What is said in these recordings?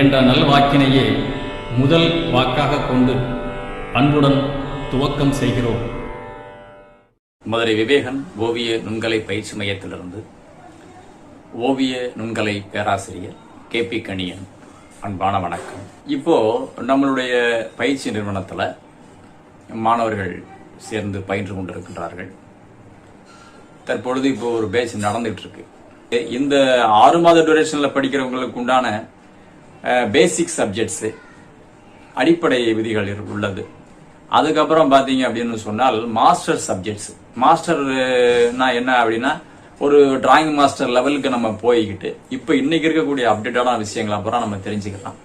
என்ற நல்வாக்கினையே முதல் வாக்காக கொண்டு அன்புடன் துவக்கம் செய்கிறோம். மதுரை விவேகன் ஓவிய நுண்கலை பயிற்சி மையத்திலிருந்து ஓவிய நுண்கலை பேராசிரியர் கே பி கணியன் அன்பான வணக்கம். இப்போ நம்மளுடைய பயிற்சி நிறுவனத்தில் மாணவர்கள் சேர்ந்து பயின்று கொண்டிருக்கின்றார்கள். தற்பொழுது இப்போ ஒரு பேச்சு நடந்துட்டு இருக்கு. இந்த ஆறு மாத டூரேஷன்ல படிக்கிறவங்களுக்கு உண்டான பேசிக் சப்ஜெக்ட்ஸு அடிப்படை விதிகள் உள்ளது. அதுக்கப்புறம் பார்த்தீங்க அப்படின்னு சொன்னால் மாஸ்டர் சப்ஜெக்ட்ஸ் மாஸ்டர்னா என்ன அப்படின்னா ஒரு டிராயிங் மாஸ்டர் லெவலுக்கு நம்ம போய்கிட்டு இப்போ இன்னைக்கு இருக்கக்கூடிய அப்டேட்டான விஷயங்களை அப்புறம் நம்ம தெரிஞ்சுக்கலாம்.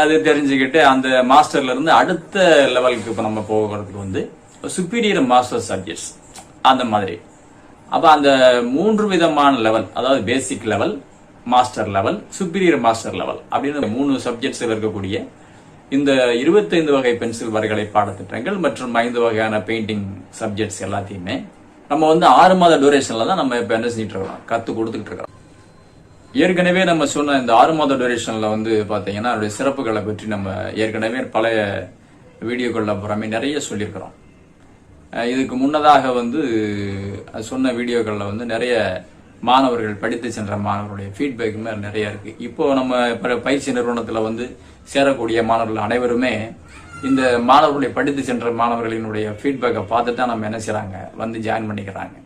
அது தெரிஞ்சுக்கிட்டு அந்த மாஸ்டர்ல இருந்து அடுத்த லெவலுக்கு இப்போ நம்ம போகிறதுக்கு வந்து சுப்பீரியர் மாஸ்டர் சப்ஜெக்ட்ஸ் அந்த மாதிரி. அப்போ அந்த மூன்று விதமான லெவல் அதாவது basic level master level superior master level அப்படின்னு மூணு சப்ஜெக்ட்ஸில் இருக்கக்கூடிய இந்த 25 வகை பென்சில் வரைகலை பாடத்திட்டங்கள் மற்றும் ஐந்து வகையான பெயிண்டிங் சப்ஜெக்ட்ஸ் எல்லாத்தையுமே நம்ம வந்து ஆறு மாத டூரேஷன்ல தான் நம்ம இப்போ என்ன செஞ்சுட்டு இருக்கோம்? கற்றுக் கொடுத்துட்டு இருக்கோம். ஏற்கனவே நம்ம சொன்ன இந்த ஆறு மாத டூரேஷன்ல வந்து பார்த்தீங்கன்னா அதோடைய சிறப்புகளை பற்றி நம்ம ஏற்கனவே பழைய வீடியோக்களில் புறமே நிறைய சொல்லியிருக்கிறோம். இதுக்கு முன்னதாக வந்து சொன்ன வீடியோக்களில் வந்து நிறைய மாணவர்கள் படித்து சென்ற மாணவர்களுடைய ஃபீட்பேக்குமே நிறைய இருக்கு. இப்போ நம்ம பயிற்சி நிறுவனத்தில் வந்து சேரக்கூடிய மாணவர்கள் அனைவருமே இந்த மாணவர்களுடைய படித்து சென்ற மாணவர்களினுடைய ஃபீட்பேக்கை பார்த்து தான் நம்ம என்ன செய்கிறாங்க வந்து ஜாயின் பண்ணிக்கிறாங்க.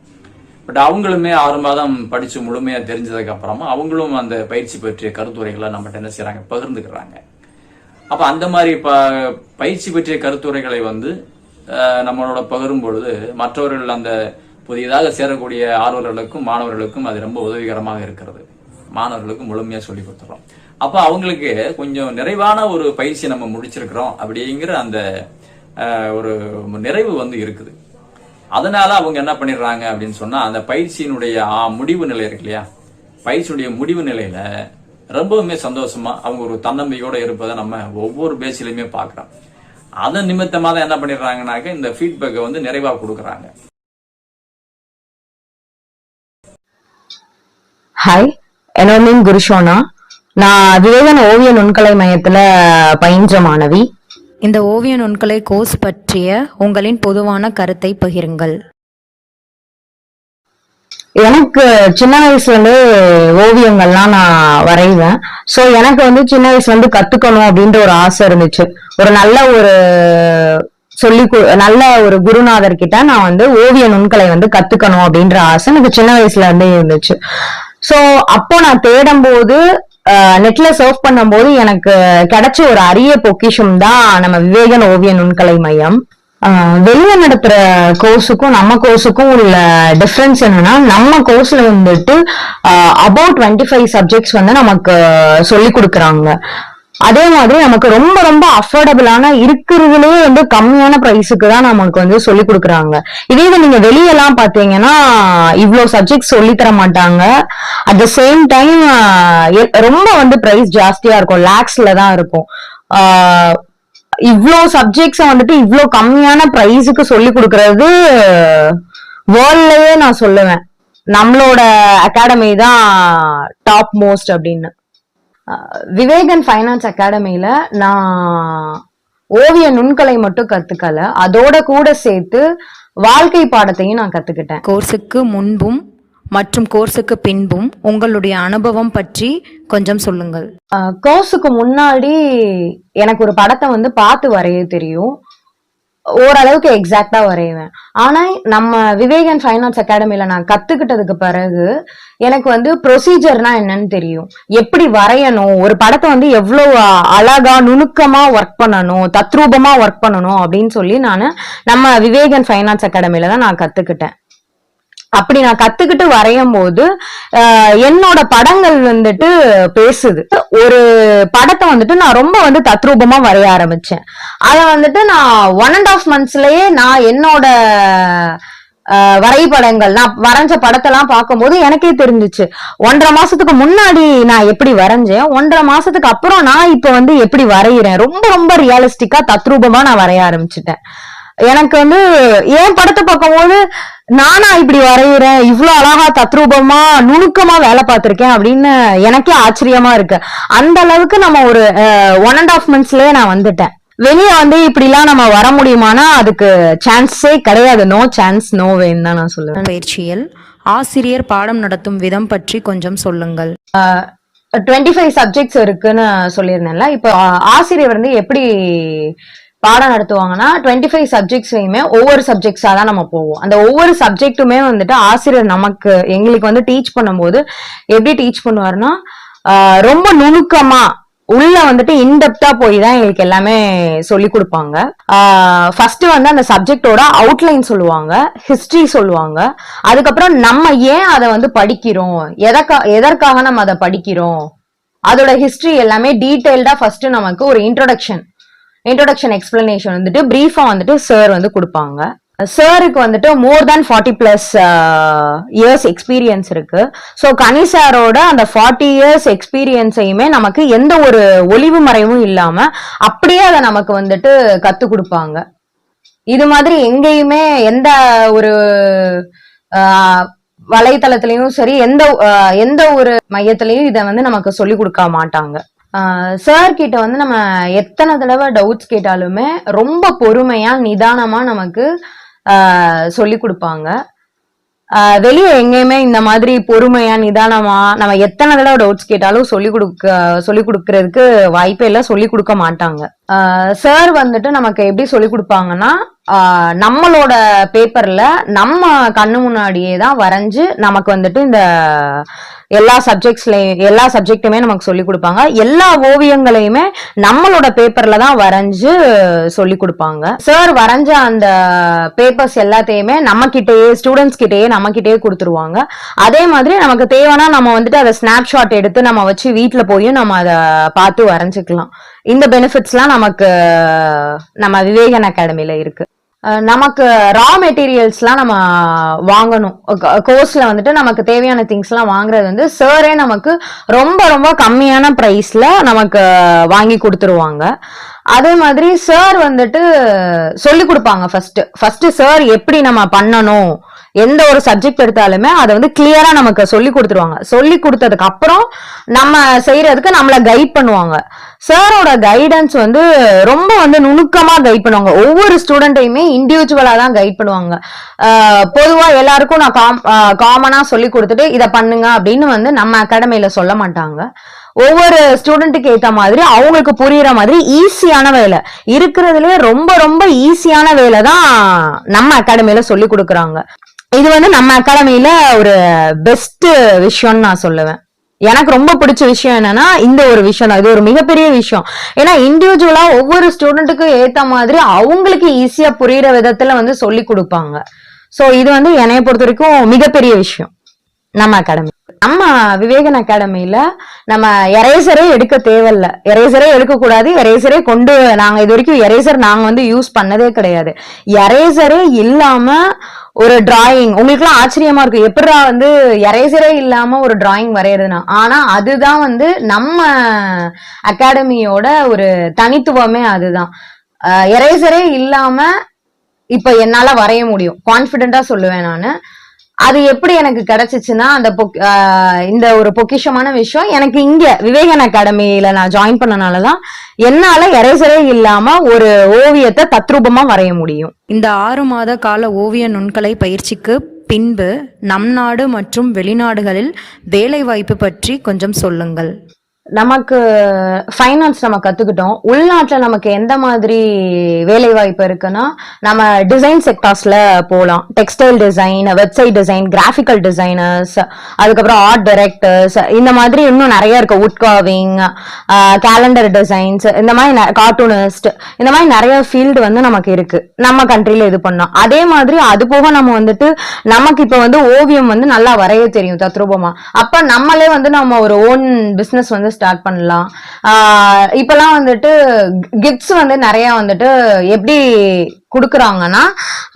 பட் அவங்களுமே ஆறு மாதம் படித்து முழுமையாக தெரிஞ்சதுக்கு அப்புறமா அவங்களும் அந்த பயிற்சி பற்றிய கருத்துரைகளை நம்மகிட்ட என்ன செய்கிறாங்க பகிர்ந்துக்கிறாங்க. அப்போ அந்த மாதிரி ப பயிற்சி பற்றிய கருத்துரைகளை வந்து நம்மளோட பகிரும் பொழுது மற்றவர்கள் அந்த புதியதாக சேரக்கூடிய ஆர்வலர்களுக்கும் மாணவர்களுக்கும் அது ரொம்ப உதவிகரமாக இருக்கிறது. மாணவர்களுக்கு முழுமையாக சொல்லி கொடுத்துறோம். அப்போ அவங்களுக்கு கொஞ்சம் நிறைவான ஒரு பயிற்சி நம்ம முடிச்சிருக்கிறோம் அப்படிங்கிற அந்த ஒரு நிறைவு வந்து இருக்குது. அதனால அவங்க என்ன பண்ணிடுறாங்க அப்படின்னு சொன்னா அந்த பயிற்சியினுடைய முடிவு நிலை இருக்கு இல்லையா? பயிற்சியுடைய முடிவு நிலையில ரொம்பவுமே சந்தோஷமா அவங்க ஒரு தன்னம்பிக்கையோட இருப்பதை நம்ம ஒவ்வொரு பேசிலையுமே பார்க்குறோம். அதன் நிமித்தமாக தான் என்ன பண்ணிடுறாங்கனாக்க இந்த ஃபீட்பேக்கை வந்து நிறைவாக கொடுக்குறாங்க. ஹாய் என்னோட நேம் குருஷோனா. நான் விவேகன் ஓவிய நுண்கலை மையத்துல பயின்ற மாணவி. இந்த ஓவிய நுண்கலை கோர்ஸ் பற்றிய உங்களின் பொதுவான கருத்தை பகிருங்கள். எனக்கு சின்ன வயசுல இருந்து ஓவியங்கள்லாம் நான் வரைவேன். சோ எனக்கு வந்து சின்ன வயசுல இருந்து கத்துக்கணும் அப்படின்ற ஒரு ஆசை இருந்துச்சு. ஒரு நல்ல ஒரு சொல்லி நல்ல ஒரு குருநாதர் கிட்ட நான் வந்து ஓவிய நுண்கலை வந்து கத்துக்கணும் அப்படின்ற ஆசை எனக்கு சின்ன வயசுல இருந்தே இருந்துச்சு. சோ அப்போ நான் தேடும் போது நெட்ல சர்ஃப் பண்ணும்போது எனக்கு கிடைச்ச ஒரு அரிய பொக்கிஷம் தான் நம்ம விவேகன் ஓவிய நுண்கலை மையம். வெளியே நடத்துற கோர்ஸுக்கும் நம்ம கோர்ஸுக்கும் உள்ள டிஃப்ரென்ஸ் என்னன்னா நம்ம கோர்ஸ்ல வந்துட்டு அபவுட் டுவெண்ட்டி ஃபைவ் சப்ஜெக்ட்ஸ் வந்து நமக்கு சொல்லி கொடுக்குறாங்க. அதே மாதிரி நமக்கு ரொம்ப ரொம்ப அஃபோர்டபுளான இருக்கிறதுலயே வந்து கம்மியான ப்ரைஸுக்கு தான் நமக்கு வந்து சொல்லி கொடுக்குறாங்க. இதே இது நீங்க வெளியெல்லாம் பாத்தீங்கன்னா இவ்வளோ சப்ஜெக்ட் சொல்லி தர மாட்டாங்க. அட் த சேம் டைம் ரொம்ப வந்து ப்ரைஸ் ஜாஸ்தியா இருக்கும். லேக்ஸ்ல தான் இருக்கும். இவ்வளோ சப்ஜெக்ட்ஸை வந்துட்டு இவ்வளோ கம்மியான ப்ரைஸுக்கு சொல்லி கொடுக்கறது வேர்ல்ட்லயே நான் சொல்லுவேன். நம்மளோட அகாடமி தான் டாப் மோஸ்ட் அப்படின்னு. விவேகன் ஃபைனான்ஸ் அகாடமில நான் ஓவிய நுண்கலை மட்டும் கத்துக்கல. அதோட கூட சேர்த்து வாழ்க்கை பாடத்தையும் நான் கத்துக்கிட்டேன். கோர்ஸுக்கு முன்பும் மற்றும் கோர்ஸுக்கு பின்பும் உங்களுடைய அனுபவம் பற்றி கொஞ்சம் சொல்லுங்கள். கோர்ஸுக்கு முன்னாடி எனக்கு ஒரு படத்தை வந்து பார்த்து வரைய தெரியும். ஓரளவுக்கு எக்ஸாக்டா வரைவேன். ஆனா நம்ம விவேகன் ஃபைன் ஆர்ட்ஸ் அகாடமியில நான் கத்துக்கிட்டதுக்கு பிறகு எனக்கு வந்து ப்ரொசீஜர்னா என்னன்னு தெரியும். எப்படி வரையணும்? ஒரு படத்தை வந்து எவ்வளோ அழகா நுணுக்கமா ஒர்க் பண்ணணும்? தத்ரூபமா ஒர்க் பண்ணணும்? அப்படின்னு சொல்லி நான் நம்ம விவேகன் ஃபைனர்ட்ஸ் அகாடமியில தான் நான் கத்துக்கிட்டேன். அப்படி நான் கத்துக்கிட்டு வரையும் போது என்னோட படங்கள் வந்துட்டு பேசுது. ஒரு படத்தை வந்துட்டு நான் ரொம்ப வந்து தத்ரூபமா வரைய ஆரம்பிச்சேன். அதை வந்துட்டு நான் ஒன் அண்ட் ஆஃப் மந்த்ஸ்லயே நான் என்னோட வரைபடங்கள் நான் வரைஞ்ச படத்தெல்லாம் பார்க்கும்போது எனக்கே தெரிஞ்சிச்சு. ஒன்றரை மாசத்துக்கு முன்னாடி நான் எப்படி வரைஞ்சேன் ஒன்றரை மாசத்துக்கு அப்புறம் நான் இப்ப வந்து எப்படி வரைகிறேன் ரொம்ப ரொம்ப ரியலிஸ்டிக்கா தத்ரூபமா நான் வரைய ஆரம்பிச்சிட்டேன். எனக்கு வந்து என் படத்தை பார்க்கும்போது நானா இப்படி வரைகிறேன் இவ்ளோ அழகா தத்ரூபமா நுணுக்கமா வேலை பார்த்திருக்கேன் அப்படின்னு எனக்கே ஆச்சரியமா இருக்கு. அந்த அளவுக்கு நம்ம ஒரு ஒன் அண்ட் ஆஃப் மந்த்ஸ்லயே நான் வந்துட்டேன். வெளிய வந்து இப்படிலாம் நம்ம வர முடியுமானா அதுக்கு சான்ஸே கிடையாது. நோ சான்ஸ் நோ வேன்னு தான் நான் சொல்லுவேன். பயிற்சியில் ஆசிரியர் பாடம் நடத்தும் விதம் பற்றி கொஞ்சம் சொல்லுங்கள். டுவெண்ட்டி ஃபைவ் சப்ஜெக்ட்ஸ் இருக்குன்னு சொல்லியிருந்தேன்ல. இப்போ ஆசிரியர் வந்து எப்படி பாடம் நடத்துவாங்கன்னா டுவெண்ட்டி ஃபைவ் சப்ஜெக்ட்ஸ்லையுமே ஒவ்வொரு சப்ஜெக்ட்ஸாக தான் நம்ம போவோம். அந்த ஒவ்வொரு சப்ஜெக்ட்டுமே வந்துட்டு ஆசிரியர் நமக்கு எங்களுக்கு வந்து டீச் பண்ணும்போது எப்படி டீச் பண்ணுவாருன்னா ரொம்ப நுணுக்கமா உள்ள வந்துட்டு இன்டெப்தா போய் தான் எங்களுக்கு எல்லாமே சொல்லி கொடுப்பாங்க. ஃபர்ஸ்ட் வந்து அந்த சப்ஜெக்டோட அவுட்லைன் சொல்லுவாங்க ஹிஸ்டரி சொல்லுவாங்க. அதுக்கப்புறம் நம்ம ஏன் அதை வந்து படிக்கிறோம்? எதற்கா எதற்காக நம்ம அதை படிக்கிறோம்? அதோட ஹிஸ்டரி எல்லாமே டீட்டெயில்டா ஃபர்ஸ்ட் நமக்கு ஒரு இன்ட்ரோடக்ஷன் இன்ட்ரோடக்ஷன் எக்ஸ்பிளனேஷன் வந்துட்டு பிரீஃபாக வந்துட்டு சார் வந்து கொடுப்பாங்க. சாருக்கு வந்துட்டு more than forty plus years experience இருக்கு. ஸோ கனி சாரோட அந்த ஃபார்ட்டி இயர்ஸ் எக்ஸ்பீரியன்ஸையுமே நமக்கு எந்த ஒரு ஒளிவு மறைவும் இல்லாம அப்படியே அதை நமக்கு வந்துட்டு கத்து கொடுப்பாங்க. இது மாதிரி எங்கேயுமே எந்த ஒரு வலைத்தளத்திலையும் சரி எந்த எந்த ஒரு மையத்திலையும் இதை வந்து நமக்கு சொல்லி கொடுக்க மாட்டாங்க. சார் கிட்ட வந்து நம்ம எத்தனை தடவை டவுட்ஸ் கேட்டாலுமே ரொம்ப பொறுமையா நிதானமா நமக்கு சொல்லி கொடுப்பாங்க. வெளியே எங்கேயுமே இந்த மாதிரி பொறுமையா நிதானமா நம்ம எத்தனை தடவை டவுட்ஸ் கேட்டாலும் சொல்லி கொடுக்க சொல்லி கொடுக்கறதுக்கு வாய்ப்பே இல்லை சொல்லி கொடுக்க மாட்டாங்க. சார் வந்துட்டு நமக்கு எப்படி சொல்லி கொடுப்பாங்கன்னா நம்மளோட பேப்பர்ல நம்ம கண்ணு முன்னாடியே தான் வரைஞ்சு நமக்கு வந்துட்டு இந்த எல்லா சப்ஜெக்ட்ஸ்லையும் எல்லா சப்ஜெக்ட்டுமே நமக்கு சொல்லி கொடுப்பாங்க. எல்லா ஓவியங்களையுமே நம்மளோட பேப்பர்ல தான் வரைஞ்சு சொல்லி கொடுப்பாங்க. சார் வரைஞ்ச அந்த பேப்பர்ஸ் எல்லாத்தையுமே நம்ம கிட்டேயே ஸ்டூடெண்ட்ஸ் கிட்டேயே நம்ம கிட்டேயே கொடுத்துருவாங்க. அதே மாதிரி நமக்கு தேவைன்னா நம்ம வந்துட்டு அதை ஸ்னாப்ஷாட் எடுத்து நம்ம வச்சு வீட்டில் போய் நம்ம அதை பார்த்து வரைஞ்சிக்கலாம். இந்த பெனிஃபிட்ஸ்லாம் நமக்கு நம்ம விவேகன் அகாடமியில இருக்கு. நமக்கு ரா மெட்டீரியல்ஸ்லாம் நம்ம வாங்கணும். கோர்ஸில் வந்துட்டு நமக்கு தேவையான திங்ஸ்லாம் வாங்குறது வந்து சரே நமக்கு ரொம்ப ரொம்ப கம்மியான ப்ரைஸில் நமக்கு வாங்கி கொடுத்துருவாங்க. அதே மாதிரி சார் வந்துட்டு சொல்லி கொடுப்பாங்க ஃபர்ஸ்ட் ஃபர்ஸ்ட் சார் எப்படி நம்ம பண்ணணும்? எந்த ஒரு சப்ஜெக்ட் எடுத்தாலுமே அதை வந்து கிளியரா நமக்கு சொல்லி கொடுத்துருவாங்க. சொல்லி கொடுத்ததுக்கு அப்புறம் நம்ம செய்யறதுக்கு நம்மள கைட் பண்ணுவாங்க. சாரோட கைடன்ஸ் வந்து ரொம்ப வந்து நுணுக்கமா கைட் பண்ணுவாங்க. ஒவ்வொரு ஸ்டூடெண்ட்டையுமே இண்டிவிஜுவலா தான் கைட் பண்ணுவாங்க. பொதுவா எல்லாருக்கும் நான் காம் காமனா சொல்லி கொடுத்துட்டு இதை பண்ணுங்க அப்படின்னு வந்து நம்ம அகாடமியில சொல்ல மாட்டாங்க. ஒவ்வொரு ஸ்டூடெண்ட்டுக்கு ஏற்ற மாதிரி அவங்களுக்கு புரியுற மாதிரி ஈஸியான வேலை. இருக்கிறதுலே ரொம்ப ரொம்ப ஈஸியான வேலை தான் நம்ம அகாடமியில சொல்லி கொடுக்குறாங்க. இது வந்து நம்ம அகாடமியில ஒரு பெஸ்ட் விஷயம்னு நான் சொல்லுவேன். எனக்கு ரொம்ப பிடிச்ச விஷயம் என்னன்னா இந்த ஒரு விஷயம் தான். இது ஒரு மிகப்பெரிய விஷயம். ஏன்னா இண்டிவிஜுவலா ஒவ்வொரு ஸ்டூடெண்ட்டுக்கும் ஏத்த மாதிரி அவங்களுக்கு ஈஸியா புரியுற விதத்துல வந்து சொல்லி கொடுப்பாங்க. சோ இது வந்து என்னைய பொறுத்த வரைக்கும் மிகப்பெரிய விஷயம். நம்ம அகாடமி நம்ம விவேகன் அகாடமியில நம்ம எரேசரே எடுக்க தேவையில்ல. எரேசரே எடுக்கக்கூடாது எரேசரே கொண்டு நாங்க இது வரைக்கும் எரேசர் நாங்க வந்து யூஸ் பண்ணதே கிடையாது. எரேசரே இல்லாம ஒரு டிராயிங் உங்களுக்குலாம் ஆச்சரியமா இருக்கும். எப்படிடா வந்து எரேசரே இல்லாம ஒரு டிராயிங் வரையறதுனா ஆனா அதுதான் வந்து நம்ம அகாடமியோட ஒரு தனித்துவமே அதுதான். எரேசரே இல்லாம இப்ப என்னால வரைய முடியும். கான்பிடண்டா சொல்லுவேன் நான். அது எப்படி எனக்கு கிடைச்சிச்சுன்னா அந்த பொக்- இந்த ஒரு பொக்கிஷமான விஷயம். எனக்கு இங்க விவேகன் அகாடமியில நான் ஜாயின் பண்ணனாலதான் என்னால எரேசரே இல்லாம ஒரு ஓவியத்தை தத்ரூபமா வரைய முடியும். இந்த ஆறு மாத கால ஓவிய நுண்கலை பயிற்சிக்கு பின்பு நம் நாடு மற்றும் வெளிநாடுகளில் வேலைவாய்ப்பு பற்றி கொஞ்சம் சொல்லுங்கள். நமக்கு ஃபைனான்ஸ் நம்ம கத்துக்கிட்டோம். உள்நாட்டுல நமக்கு எந்த மாதிரி வேலை வாய்ப்பு இருக்குன்னா நம்ம டிசைன் செக்டார்ஸ்ல போகலாம் textile design website design graphical designers அதுக்கப்புறம் ஆர்ட் டைரக்டர்ஸ் இந்த மாதிரி இன்னும் நிறைய இருக்கு. உட் காவிங் கேலண்டர் டிசைன்ஸ் இந்த மாதிரி கார்ட்டூனிஸ்ட் இந்த மாதிரி நிறைய ஃபீல்டு வந்து நமக்கு இருக்கு. நம்ம கண்ட்ரில இது பண்ணோம் அதே மாதிரி அது போக நம்ம வந்துட்டு நமக்கு இப்ப வந்து ஓவியம் வந்து நல்லா வரைய தெரியும் தத்ரூபமா. அப்ப நம்மளே வந்து நம்ம ஒரு ஓன் பிசினஸ் வந்து ஸ்டார்ட் பண்ணலாம். ஆஹ் இப்பெல்லாம் வந்துட்டு கிஃப்ட்ஸ் வந்து நிறைய வந்துட்டு எப்படி கொடுக்குறாங்கன்னா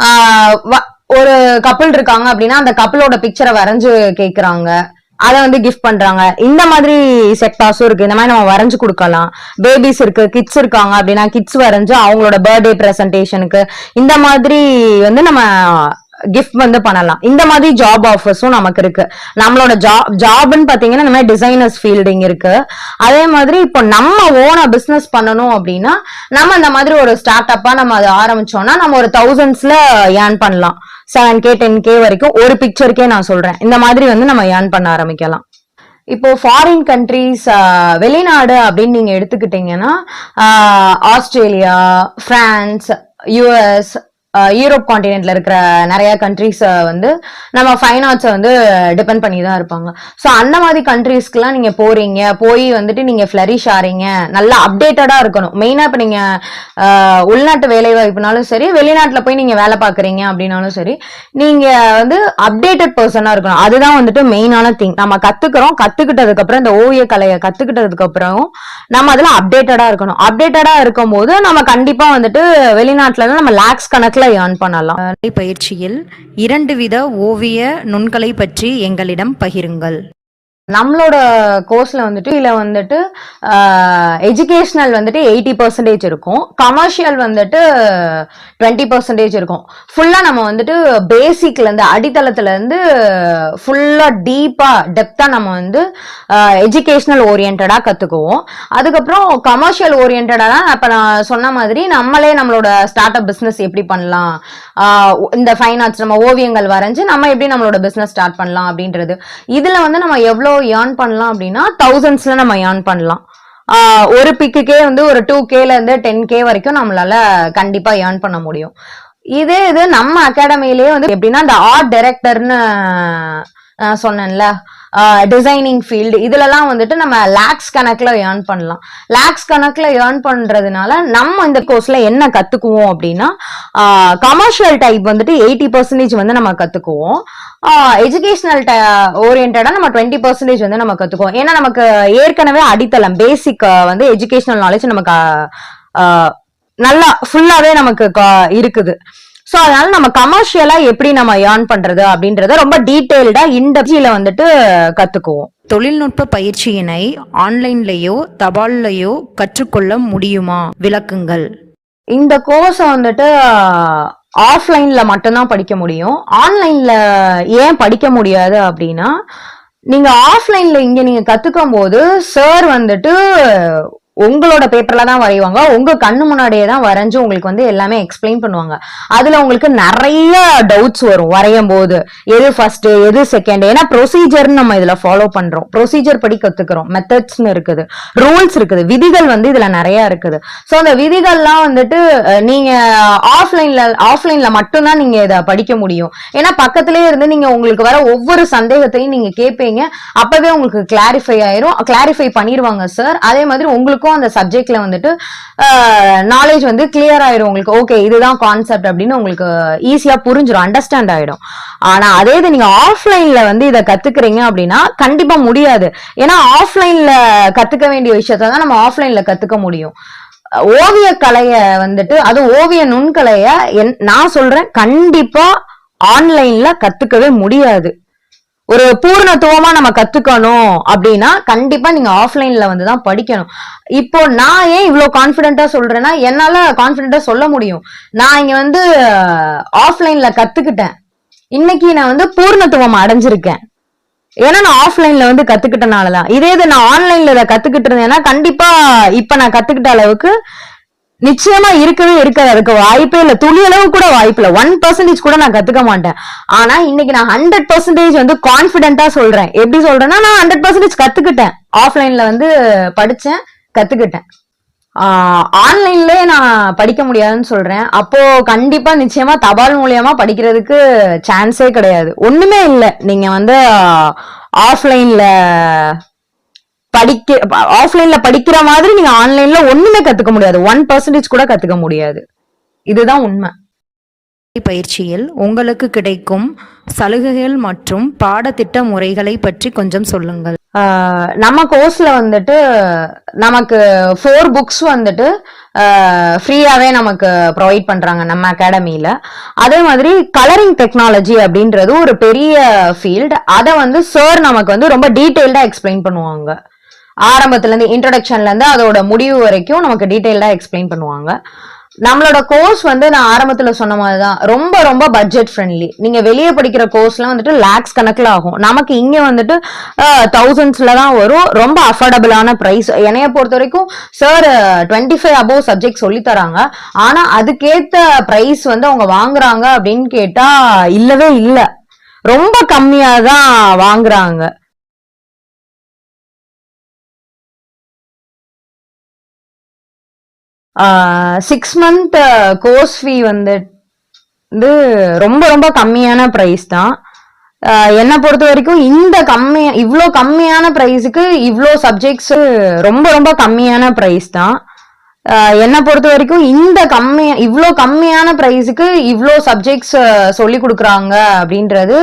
ஆஹ் ஒரு கப்பல் இருக்காங்க அப்படின்னா அந்த கப்பலோட பிக்சரை வரைஞ்சு கேக்குறாங்க. அதை வந்து கிஃப்ட் பண்றாங்க. இந்த மாதிரி செக்டாஸும் இருக்கு. இந்த மாதிரி நம்ம வரைஞ்சு கொடுக்கலாம். பேபிஸ் இருக்கு கிட்ஸ் இருக்காங்க அப்படின்னா கிட்ஸ் வரைஞ்சு அவங்களோட பர்த்டே பிரசன்டேஷனுக்கு இந்த மாதிரி வந்து நம்ம கிஃப்ட் வந்து பண்ணலாம். இந்த மாதிரி ஜாப் ஆஃபர்ஸும் நமக்கு இருக்கு. நம்மளோட ஜாப் ஜாப்னு பாத்தீங்கன்னா இந்த மாதிரி டிசைனர்ஸ் ஃபீல்டிங் இருக்கு. அதே மாதிரி இப்போ நம்ம ஓனா பிசினஸ் பண்ணணும் அப்படின்னா நம்ம இந்த மாதிரி ஒரு ஸ்டார்ட் அப்பா நம்ம அதை ஆரம்பிச்சோம்னா நம்ம ஒரு தௌசண்ட்ஸ்ல ஏர்ன் பண்ணலாம். செவன் கே டென் கே வரைக்கும் ஒரு பிக்சருக்கே நான் சொல்றேன். இந்த மாதிரி வந்து நம்ம ஏர்ன் பண்ண ஆரம்பிக்கலாம். இப்போ ஃபாரின் கண்ட்ரீஸ் வெளிநாடு அப்படின்னு நீங்க எடுத்துக்கிட்டீங்கன்னா ஆஸ்திரேலியா பிரான்ஸ் யுஎஸ் யூரோப் காண்டினென்ட்ல இருக்கிற நிறைய கண்ட்ரிஸ் வந்து நம்ம ஃபைன் ஆர்ட்ஸை வந்து டிபெண்ட் பண்ணி தான் இருப்பாங்க. ஸோ அந்த மாதிரி கண்ட்ரீஸ்க்குலாம் நீங்க போறீங்க போய் வந்துட்டு நீங்க ஃபிளரிஷ் ஆறீங்க நல்லா அப்டேட்டடா இருக்கணும். மெயினா இப்போ நீங்க உள்நாட்டு வேலை வாய்ப்புனாலும் சரி வெளிநாட்டுல போய் நீங்க வேலை பார்க்குறீங்க அப்படின்னாலும் சரி நீங்க வந்து அப்டேட்டட் பர்சனா இருக்கணும். அதுதான் வந்துட்டு மெயினான திங் நம்ம கத்துக்கிறோம் கத்துக்கிட்டதுக்கு அப்புறம் இந்த ஓவிய கலையை கத்துக்கிட்டதுக்கு அப்புறம் நம்ம அதுல அப்டேட்டடா இருக்கணும். அப்டேட்டடா இருக்கும் போது நம்ம கண்டிப்பா வந்துட்டு வெளிநாட்டுல நம்ம லேக்ஸ் கணக்குல ஏர்ன் பண்ணலாம். பயிற்சியில் இரண்டு வித ஓவிய நுண்கலை பற்றி எங்களிடம் பகிருங்கள். நம்மளோட கோர்ஸ்ல வந்துட்டு இதில் வந்துட்டு எஜுகேஷனல் வந்துட்டு எயிட்டி பர்சன்டேஜ் இருக்கும். கமர்ஷியல் வந்துட்டு டுவெண்ட்டி பர்சன்டேஜ் இருக்கும். ஃபுல்லா நம்ம வந்துட்டு பேசிக்ல இருந்து அடித்தளத்துல இருந்து ஃபுல்லா டீப்பா டெப்தா நம்ம வந்து எஜுகேஷனல் ஓரியன்டா கத்துக்குவோம். அதுக்கப்புறம் கமர்ஷியல் ஓரியன்டா தான் அப்ப நான் சொன்ன மாதிரி நம்மளே நம்மளோட ஸ்டார்ட் அப் பிசினஸ் எப்படி பண்ணலாம்? இந்த ஃபைன் ஆர்ட்ஸ் நம்ம ஓவியங்கள் வரைஞ்சு நம்ம எப்படி நம்மளோட பிசினஸ் ஸ்டார்ட் பண்ணலாம் அப்படின்றது. இதுல வந்து நம்ம எவ்வளோ ஏர்ன் பண்ணலாம் அப்படின்னா தௌசண்ட்ஸ்ல நம்ம ஏர்ன் பண்ணலாம். ஆஹ் ஒரு பிக்குக்கே வந்து ஒரு டூ கேல இருந்து டென் கே வரைக்கும் நம்மளால கண்டிப்பா ஏர்ன் பண்ண முடியும். இதே இது நம்ம அகாடமிலேயே வந்து எப்படின்னா இந்த ஆர்ட் டைரக்டர்னு சொன்னேன்ல. டிசைனிங் ஃபீல்டு இதுலலாம் வந்துட்டு நம்ம லேக்ஸ் கணக்கில் ஏர்ன் பண்ணலாம். லேக்ஸ் கணக்கில் ஏர்ன் பண்ணுறதுனால நம்ம இந்த கோர்ஸில் என்ன கற்றுக்குவோம் அப்படின்னா கமர்ஷியல் டைப் வந்துட்டு எயிட்டி பர்சன்டேஜ் வந்து நம்ம கற்றுக்குவோம் எஜுகேஷனல் ஓரியன்டாக நம்ம டுவெண்ட்டி பர்சன்டேஜ் வந்து நம்ம கற்றுக்குவோம் ஏன்னா நமக்கு ஏற்கனவே அடித்தளம் பேசிக் வந்து எஜுகேஷனல் நாலேஜ் நமக்கு நல்லா ஃபுல்லாகவே நமக்கு க- இருக்குது. சோ அதனால நம்ம கமர்ஷியலா எப்படி நம்ம ஏர்ன் பண்றது அப்படின்றத ரொம்ப டீடைல்டா இண்டப்ஜில வந்துட்டு கத்துக்குவோம். தொழில்நுட்ப பயிற்சியினை ஆன்லைன்லேயோ தபால்லையோ கற்றுக்கொள்ள முடியுமா? விளக்குங்கள். இந்த கோர்ஸை வந்துட்டு ஆஃப்லைன்ல மட்டும்தான் படிக்க முடியும். ஆன்லைன்ல ஏன் படிக்க முடியாது அப்படின்னா நீங்க ஆஃப்லைன்ல இங்க நீங்க கத்துக்கும் போது சார் வந்துட்டு உங்களோட பேப்பர்ல தான் வரைவாங்க. உங்க கண்ணு முன்னாடியே தான் வரைஞ்சு உங்களுக்கு வந்து எல்லாமே எக்ஸ்பிளைன் பண்ணுவாங்க. அதுல உங்களுக்கு நிறைய டவுட்ஸ் வரும் வரையும் போது எது ஃபர்ஸ்ட் எது செகண்ட் ஏன்னா ப்ரொசீஜர்னு நம்ம இதுல ஃபாலோ பண்றோம். ப்ரொசீஜர் படி கத்துக்கிறோம். மெத்தட்ஸ்னு இருக்குது. ரூல்ஸ் இருக்குது. விதிகள் வந்து இதுல நிறைய இருக்குது. ஸோ அந்த விதிகள்லாம் வந்துட்டு நீங்க ஆஃப்லைன்ல ஆஃப்லைன்ல மட்டும்தான் நீங்க இதை படிக்க முடியும். ஏன்னா பக்கத்திலேயே இருந்து நீங்க உங்களுக்கு வர ஒவ்வொரு சந்தேகத்தையும் நீங்க கேட்பீங்க அப்பவே உங்களுக்கு கிளாரிஃபை ஆயிரும். கிளாரிஃபை பண்ணிடுவாங்க சார் அதே மாதிரி உங்களுக்கும் அந்த சப்ஜெக்ட்ல வந்துட்டு நாலேஜ் வந்து கிளியர் ஆயிடும் உங்களுக்கு. ஓகே இதுதான் கான்செப்ட் அப்படின்னு உங்களுக்கு ஈஸியா புரிஞ்சிடும் அண்டர்ஸ்டாண்ட் ஆயிடும். ஆனா அதே இது நீங்க ஆஃப்லைன்ல வந்து இதை கத்துக்கிறீங்க அப்படின்னா கண்டிப்பா முடியாது. ஏன்னா ஆஃப்லைன்ல கத்துக்க வேண்டிய விஷயத்த தான் நம்ம ஆஃப்லைன்ல கத்துக்க முடியும். ஓவிய கலைய வந்துட்டு அது ஓவிய நுண்கலைய என்- நான் சொல்றேன் கண்டிப்பா ஆன்லைன்ல கத்துக்கவே முடியாது. ஒரு பூர்ணத்துவமா நம்ம கத்துக்கணும் அப்படின்னா கண்டிப்பா நீங்க ஆஃப்லைன்ல வந்து தான் படிக்கணும். இப்போ நான் ஏன் இவ்வளவு கான்பிடென்ட்டா சொல்றேன்னா என்னால கான்பிடென்ட்டா சொல்ல முடியும். நான் இங்க வந்து ஆஃப்லைன்ல கத்துக்கிட்டேன். இன்னைக்கு நான் வந்து பூர்ணத்துவம் அடைஞ்சிருக்கேன். ஏன்னா நான் ஆஃப்லைன்ல வந்து கத்துக்கிட்டனாலதான். இதே இது நான் ஆன்லைன்ல இதை கத்துக்கிட்டு இருந்தேன்னா கண்டிப்பா இப்ப நான் கத்துக்கிட்ட அளவுக்கு நிச்சயமா இருக்கவே இருக்காது. அதுக்கு வாய்ப்பே இல்ல. துளி அளவு கூட வாய்ப்பு இல்ல. ஒன் பர்சன்டேஜ் கூட நான் கத்துக்க மாட்டேன். ஆனா இன்னைக்கு நான் ஹண்ட்ரட் பர்சன்டேஜ் வந்து கான்பிடென்ட்டா சொல்றேன். எப்படி சொல்றேன்னா நான் ஹண்ட்ரட் பர்சன்டேஜ் கத்துக்கிட்டேன். ஆஃப்லைன்ல வந்து படிச்சேன் கத்துக்கிட்டேன். ஆன்லைன்ல நான் படிக்க முடியாதுன்னு சொல்றேன். அப்போ கண்டிப்பா நிச்சயமா தபால் மூலியமா படிக்கிறதுக்கு சான்ஸே கிடையாது. ஒண்ணுமே இல்லை. நீங்க வந்து ஆஃப்லைன்ல படிக்க ஆஃப்லைன்ல படிக்கிற மாதிரி நீங்க ஆன்லைன்ல ஒண்ணுமே கத்துக்க முடியாது. ஒன் பர்சன்டேஜ் கூட கத்துக்க முடியாது. இதுதான் உண்மை. பயிற்சியில் உங்களுக்கு கிடைக்கும் சலுகைகள் மற்றும் பாடத்திட்ட முறைகளை பற்றி கொஞ்சம் சொல்லுங்கள். நம்ம கோர்ஸ்ல வந்துட்டு நமக்கு ஃபோர் புக்ஸ் வந்துட்டு ஃப்ரீயாவே நமக்கு ப்ரொவைட் பண்றாங்க நம்ம அகாடமியில அதே மாதிரி கலரிங் டெக்னாலஜி அப்படின்றது ஒரு பெரிய ஃபீல்டு அதை வந்து சார் நமக்கு வந்து ரொம்ப டீட்டெயில்டா எக்ஸ்பிளைன் பண்ணுவாங்க. ஆரம்பத்துல இருந்து இன்ட்ரடக்ஷன்ல இருந்து அதோட முடிவு வரைக்கும் நமக்கு டீட்டெயில்டா எக்ஸ்பிளைன் பண்ணுவாங்க. நம்மளோட கோர்ஸ் வந்து நான் ஆரம்பத்துல சொன்ன மாதிரி தான் ரொம்ப ரொம்ப பட்ஜெட் ஃப்ரெண்ட்லி நீங்க வெளியே படிக்கிற கோர்ஸ்லாம் வந்துட்டு லேக்ஸ் கணக்கில் ஆகும். நமக்கு இங்க வந்துட்டு தௌசண்ட்ஸ்ல தான் வரும். ரொம்ப அஃபோர்டபுளான ப்ரைஸ் என்னைய பொறுத்த வரைக்கும் sir twenty five above subject சொல்லி தராங்க. ஆனா அதுக்கேத்த ப்ரைஸ் வந்து அவங்க வாங்குறாங்க அப்படின்னு கேட்டா இல்லவே இல்லை. ரொம்ப கம்மியா தான் வாங்குறாங்க. சிக்ஸ் மந்த் கோர்ஸ் ஃபீ வந்து வந்து ரொம்ப ரொம்ப கம்மியான ப்ரைஸ் தான். என்னை பொறுத்த வரைக்கும் இந்த கம்மி இவ்வளோ கம்மியான ப்ரைஸுக்கு இவ்வளோ சப்ஜெக்ட்ஸு ரொம்ப ரொம்ப கம்மியான ப்ரைஸ் தான். என்னை பொறுத்த வரைக்கும் இந்த கம்மி இவ்வளோ கம்மியான ப்ரைஸுக்கு இவ்வளோ சப்ஜெக்ட்ஸ் சொல்லி கொடுக்குறாங்க அப்படின்றது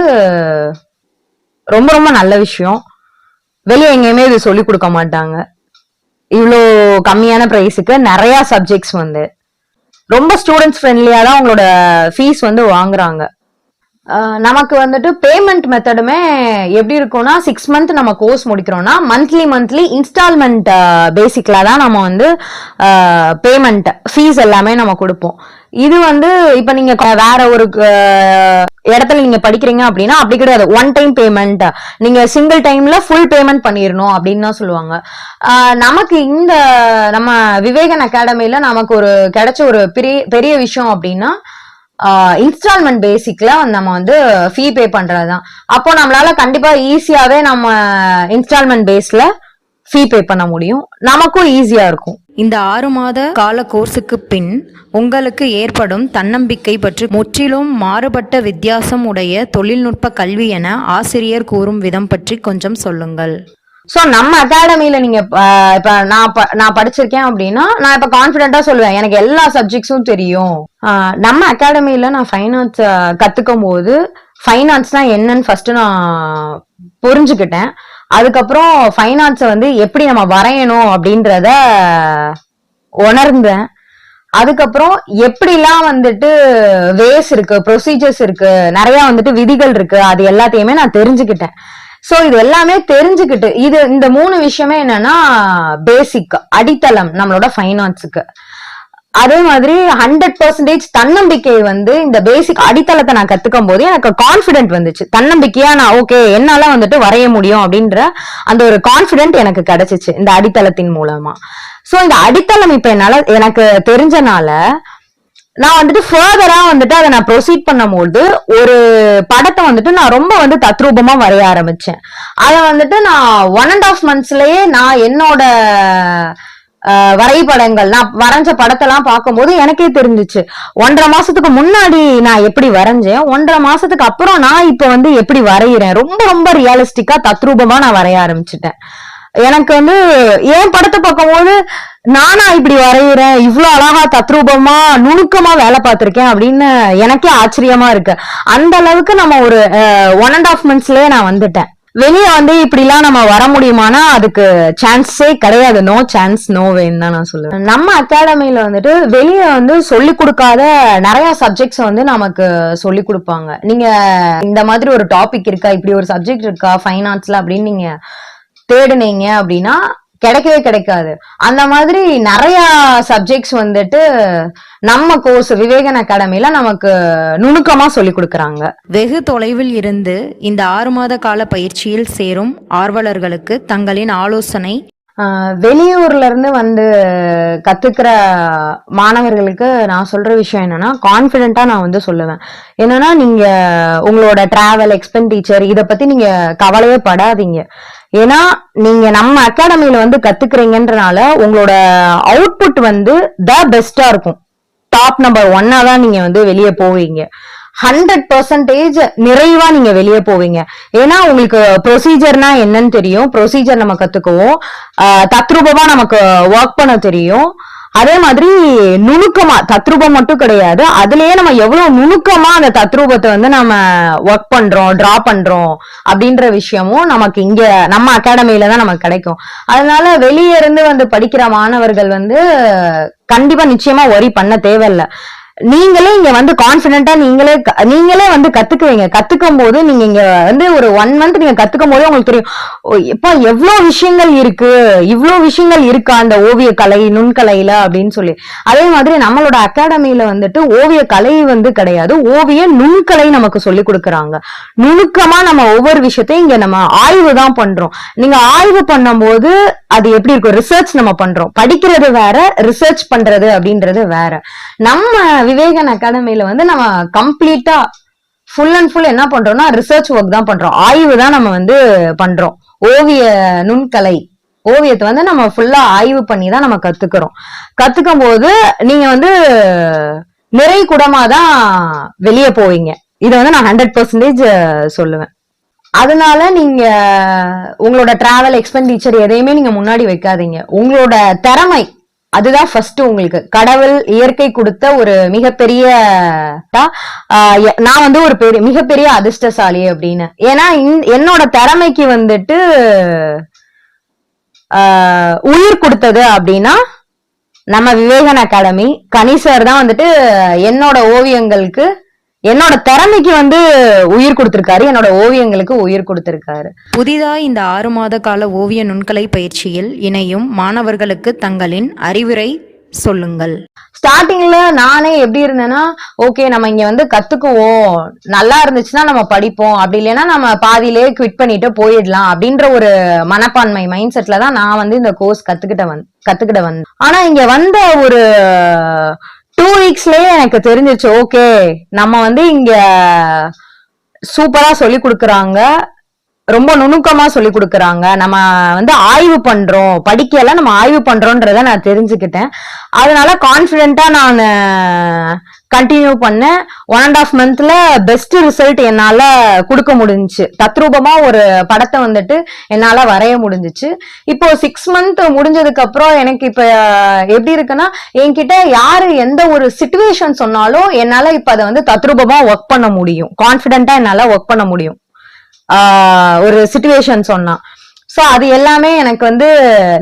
ரொம்ப ரொம்ப நல்ல விஷயம். வெளியே எங்கேயுமே இது சொல்லி கொடுக்க மாட்டாங்க. இவ்வளோ கம்மியான ப்ரைஸுக்கு நிறைய சப்ஜெக்ட்ஸ் வந்து. ரொம்ப ஸ்டூடெண்ட்ஸ் ஃப்ரெண்ட்லியாக தான் உங்களோட ஃபீஸ் வந்து வாங்குறாங்க. நமக்கு வந்துட்டு பேமெண்ட் மெத்தடுமே எப்படி இருக்கும்னா சிக்ஸ் மந்த் நம்ம கோர்ஸ் முடிக்கிறோம்னா மந்த்லி மந்த்லி இன்ஸ்டால்மெண்ட் பேசிக்கில் தான் நம்ம வந்து பேமெண்ட் ஃபீஸ் எல்லாமே நம்ம கொடுப்போம். இது வந்து இப்ப நீங்க வேற ஒரு இடத்துல நீங்க படிக்கிறீங்க அப்படின்னா அப்படி கிடையாது. ஒன் டைம் பேமெண்ட் நீங்க சிங்கிள் டைம்ல ஃபுல் பேமெண்ட் பண்ணிடணும் அப்படின்னு தான் சொல்லுவாங்க. நமக்கு இந்த நம்ம விவேகன் அகாடமியில நமக்கு ஒரு கிடைச்ச ஒரு பெரிய பெரிய விஷயம் அப்படின்னா இன்ஸ்டால்மெண்ட் பேசிக்ல நம்ம வந்து ஃபீ பே பண்றதுதான். அப்போ நம்மளால கண்டிப்பா ஈஸியாவே நம்ம இன்ஸ்டால்மெண்ட் பேஸ்ல ஃபீ பே பண்ண முடியும். நமக்கும் ஈஸியா இருக்கும். இந்த ஆறு மாத கால கோர்ஸுக்கு பின் உங்களுக்கு ஏற்படும் தன்னம்பிக்கை பற்றி முற்றிலும் மாறுபட்ட வித்தியாசம் உடைய தொழில்நுட்ப கல்வி என ஆசிரியர் கூறும் விதம் பற்றி கொஞ்சம் சொல்லுங்கள். ஸோ நம்ம அகாடமியில நீங்க இப்ப நான் நான் படிச்சிருக்கேன் அப்படின்னா நான் இப்ப கான்பிடென்ட்டா சொல்லுவேன். எனக்கு எல்லா சப்ஜெக்ட்ஸும் தெரியும். நம்ம அகாடமியில நான் ஃபைனான்ஸ் கத்துக்கும் போது ஃபைனான்ஸ்னா என்னன்னு ஃபர்ஸ்ட் நான் புரிஞ்சுக்கிட்டேன். அதுக்கப்புறம் ஃபைனான்ஸை வந்து எப்படி நம்ம வரையணும் அப்படின்றத உணர்ந்தேன். அதுக்கப்புறம் எப்படிலாம் வந்துட்டு வேஸ் இருக்கு ப்ரொசீஜர்ஸ் இருக்கு நிறைய வந்துட்டு விதிகள் இருக்கு அது எல்லாத்தையுமே நான் தெரிஞ்சுக்கிட்டேன். ஸோ இது எல்லாமே தெரிஞ்சுக்கிட்டு இது இந்த மூணு விஷயமே என்னன்னா பேசிக் அடித்தளம் நம்மளோட ஃபைனான்ஸுக்கு அதே மாதிரி ஹண்ட்ரட் பர்சன்டேஜ் தன்னம்பிக்கை வந்து இந்த பேசிக் அடித்தளத்தை நான் கத்துக்கும் போது எனக்கு கான்பிடென்ட் வந்துச்சு. தன்னம்பிக்கையா நான் ஓகே என்னால வந்துட்டு வரைய முடியும் அப்படின்ற அந்த ஒரு கான்பிடென்ட் எனக்கு கிடைச்சிச்சு இந்த அடித்தளத்தின் மூலமா. சோ இந்த அடித்தளம் இப்ப என்னால எனக்கு தெரிஞ்சனால நான் வந்துட்டு ஃபர்தரா வந்துட்டு அதை நான் ப்ரொசீட் பண்ணும்போது ஒரு படத்தை வந்துட்டு நான் ரொம்ப வந்து தத்ரூபமா வரைய ஆரம்பிச்சேன். அதை வந்துட்டு நான் ஒன் அண்ட் ஆஃப் மந்த்ஸ்லயே நான் என்னோட வரைபடங்கள் நான் வரைஞ்ச படத்தெல்லாம் பார்க்கும்போது எனக்கே தெரிஞ்சிச்சு. ஒன்றரை மாசத்துக்கு முன்னாடி நான் எப்படி வரைஞ்சேன் ஒன்றரை மாசத்துக்கு அப்புறம் நான் இப்ப வந்து எப்படி வரைகிறேன் ரொம்ப ரொம்ப ரியலிஸ்டிக்கா தத்ரூபமா நான் வரைய ஆரம்பிச்சிட்டேன். எனக்கு வந்து என் படத்தை பார்க்கும்போது நானா இப்படி வரைகிறேன் இவ்வளோ அழகா தத்ரூபமா நுணுக்கமா வேலை பார்த்திருக்கேன் அப்படின்னு எனக்கே ஆச்சரியமா இருக்கு. அந்த அளவுக்கு நம்ம ஒரு ஒன் அண்ட் ஆஃப் மந்த்ஸ்லயே நான் வந்துட்டேன். வெளியே வந்து இப்படிலாம் நம்ம வர முடியுமானா அதுக்கு சான்ஸே கிடையாது. நோ சான்ஸ் நோ வேன்னு தான் நான் சொல்லுவேன். நம்ம அகாடமியில வந்துட்டு வெளியே வந்து சொல்லி கொடுக்காத நிறைய சப்ஜெக்ட்ஸ் வந்து நமக்கு சொல்லி கொடுப்பாங்க. நீங்க இந்த மாதிரி ஒரு டாபிக் இருக்கா இப்படி ஒரு சப்ஜெக்ட் இருக்கா ஃபைன் ஆர்ட்ஸ்ல அப்படின்னு நீங்க தேடுனீங்க அப்படின்னா கிடைக்கவே கிடைக்காது. அந்த மாதிரி நிறைய சப்ஜெக்ட்ஸ் வந்துட்டு நம்ம கோர்ஸ் விவேகன் அகாடமில நமக்கு நுணுக்கமா சொல்லி கொடுக்கறாங்க. வெகு தொலைவில் இருந்து இந்த ஆறு மாத கால பயிற்சியில் சேரும் ஆர்வலர்களுக்கு தங்களின் ஆலோசனை. வெளியூர்ல இருந்து வந்து கத்துக்கிற மாணவர்களுக்கு நான் சொல்ற விஷயம் என்னன்னா கான்பிடென்ட்டா நான் வந்து சொல்லுவேன். என்னன்னா நீங்க உங்களோட டிராவல் எக்ஸ்பெண்டிச்சர் இத பத்தி நீங்க கவலையே படாதீங்க. ஏன்னா நீங்க நம்ம அகாடமியில வந்து கத்துக்கிறீங்கன்றனால உங்களோட அவுட்புட் வந்து த பெஸ்டா இருக்கும். டாப் நம்பர் ஒன்னா தான் நீங்க வந்து வெளியே போவீங்க. ஹண்ட்ரட் பர்சன்டேஜ் நிறைவா நீங்க வெளியே போவீங்க. ஏன்னா உங்களுக்கு ப்ரொசீஜர்னா என்னன்னு தெரியும். ப்ரொசீஜர் நம்ம கத்துக்குவோம். தத்ரூபமா நமக்கு ஒர்க் பண்ண தெரியும். அதே மாதிரி நுணுக்கமா தத்ரூபம் மட்டும் கிடையாது. அதுலயே நம்ம எவ்வளவு நுணுக்கமா அந்த தத்ரூபத்தை வந்து நம்ம ஒர்க் பண்றோம் டிரா பண்றோம் அப்படின்ற விஷயமும் நமக்கு இங்க நம்ம அகாடமியில தான் நமக்கு கிடைக்கும். அதனால வெளியே இருந்து வந்து படிக்கிற மாணவர்கள் வந்து கண்டிப்பா நிச்சயமா ஒரி பண்ண தேவையில்ல. நீங்களே இங்க வந்து கான்பிடண்டா நீங்களே க- நீங்களே வந்து கத்துக்குவீங்க. கத்துக்கும் போது நீங்க இங்க வந்து ஒரு ஒன் மந்த் நீங்க கத்துக்கும் போதே உங்களுக்கு தெரியும். ஓ, எவ்வளவு விஷயங்கள் இருக்கு? இவ்வளவு விஷயங்கள் இருக்கா அந்த ஓவிய கலை நுண்கலையில அப்படின்னு சொல்லி. அதே மாதிரி நம்மளோட அகாடமியில வந்துட்டு ஓவிய கலை வந்து கிடையாது. ஓவிய நுண்கலை நமக்கு சொல்லி கொடுக்குறாங்க. நுணுக்கமா நம்ம ஒவ்வொரு விஷயத்தையும் இங்க நம்ம ஆய்வு தான் பண்றோம். நீங்க ஆய்வு பண்ணும்போது அது எப்படி இருக்கும்? ரிசர்ச் நம்ம பண்றோம். படிக்கிறது வேற ரிசர்ச் பண்றது அப்படின்றது வேற. நம்ம விவேகன் அகாடமியில வந்து நம்ம கம்ப்ளீட்டா ஃபுல் அண்ட் ஃபுல் என்ன பண்றோம்னா ரிசர்ச் ஒர்க் தான் பண்றோம். ஆய்வு தான் நம்ம வந்து பண்றோம். ஓவிய நுண்கலை ஓவியத்தை வந்து நம்ம ஃபுல்லா ஆய்வு பண்ணி தான் நம்ம கத்துக்கிறோம். கத்துக்கும் போது நீங்க வந்து நிறை குடமா தான் வெளியே போவீங்க. இதை வந்து நான் ஹண்ட்ரட் பர்சன்டேஜ் சொல்லுவேன். அதனால நீங்க உங்களோட டிராவல் எக்ஸ்பெண்டிச்சர் எதையுமே நீங்க முன்னாடி வைக்காதீங்க. உங்களோட திறமை அதுதான் ஃபர்ஸ்ட் உங்களுக்கு. கடவுள் இயற்கை கொடுத்த ஒரு மிகப்பெரிய நான் வந்து ஒரு பெரிய மிகப்பெரிய அதிர்ஷ்டசாலி அப்படின்னு. ஏன்னா என்னோட திறமைக்கு வந்துட்டு உயிர் கொடுத்தது அப்படின்னா நம்ம விவேகன் அகாடமி. கனி சார் தான் வந்துட்டு என்னோட ஓவியங்களுக்கு என்னோட திறமைக்கு வந்து உயிர் கொடுத்திருக்காரு. என்னோட ஓவியங்களுக்கு உயிர் கொடுத்திருக்காரு. புதிதாய் இந்த ஆறு மாத கால ஓவிய நுண்கலை பயிற்சியில் இணையும் மாணவர்களுக்கு தங்களின் அறிவுரை சொல்லுங்கள். ஸ்டார்டிங்ல நானே எப்படி இருந்தேன்னா ஓகே நம்ம இங்க வந்து கத்துக்குவோம். நல்லா இருந்துச்சுன்னா நம்ம படிப்போம். அப்படி இல்லைன்னா நம்ம பாதியிலே குவிட் பண்ணிட்டு போயிடலாம் அப்படின்ற ஒரு மனப்பான்மை மைண்ட் செட்ல தான் நான் வந்து இந்த கோர்ஸ் கத்துக்கிட்ட வந்து கத்துக்கிட்ட வந்தேன். ஆனா இங்க வந்த ஒரு டூ வீக்ஸ்லயே எனக்கு தெரிஞ்சிச்சு ஓகே நம்ம வந்து இங்க சூப்பரா சொல்லி கொடுக்குறாங்க. ரொம்ப நுணுக்கமா சொல்லி கொடுக்குறாங்க. நம்ம வந்து ஆய்வு பண்றோம். படிக்கல நம்ம ஆய்வு பண்றோன்றத நான் தெரிஞ்சுக்கிட்டேன். அதனால கான்பிடண்டா நான் கண்டினியூ பண்ணேன். ஒன் அண்ட் ஆஃப் மந்த்ல பெஸ்ட் ரிசல்ட் என்னால கொடுக்க முடிஞ்சுச்சு. தத்ரூபமா ஒரு படத்தை வந்துட்டு என்னால வரைய முடிஞ்சிச்சு. இப்போ சிக்ஸ் மந்த் முடிஞ்சதுக்கு அப்புறம் எனக்கு இப்ப எப்படி இருக்குன்னா என்கிட்ட யாரு எந்த ஒரு சுச்சுவேஷன் சொன்னாலும் என்னால இப்ப அதை வந்து தத்ரூபமா ஒர்க் பண்ண முடியும். கான்பிடண்டா என்னால ஒர்க் பண்ண முடியும். ஒரு சுச்சுவேஷன் சொன்னா ஸோ அது எல்லாமே எனக்கு வந்து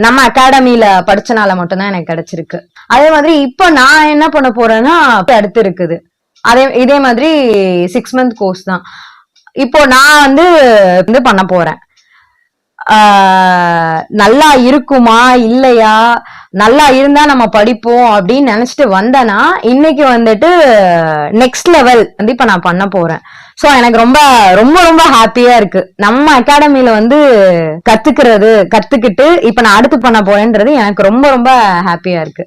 நம்ம அகாடமியில படிச்சனால மட்டும்தான் எனக்கு கிடைச்சிருக்கு. அதே மாதிரி இப்போ நான் என்ன பண்ண போறேன்னா அடுத்து இருக்குது. அதே இதே மாதிரி சிக்ஸ் மந்த் கோர்ஸ் தான். இப்போ நான் வந்து வந்து பண்ண போறேன். நல்லா இருக்குமா இல்லையா? நல்லா இருந்தா நம்ம படிப்போம் அப்படின்னு நினைச்சிட்டு வந்தேன்னா இன்னைக்கு வந்துட்டு நெக்ஸ்ட் லெவல் வந்து இப்ப நான் பண்ண போறேன். சோ எனக்கு ரொம்ப ரொம்ப ரொம்ப ஹாப்பியா இருக்கு. நம்ம அகாடமியில வந்து கத்துக்கிறது கத்துக்கிட்டு இப்ப நான் அடுத்து பண்ண போறேன்றது எனக்கு ரொம்ப ரொம்ப ஹாப்பியா இருக்கு.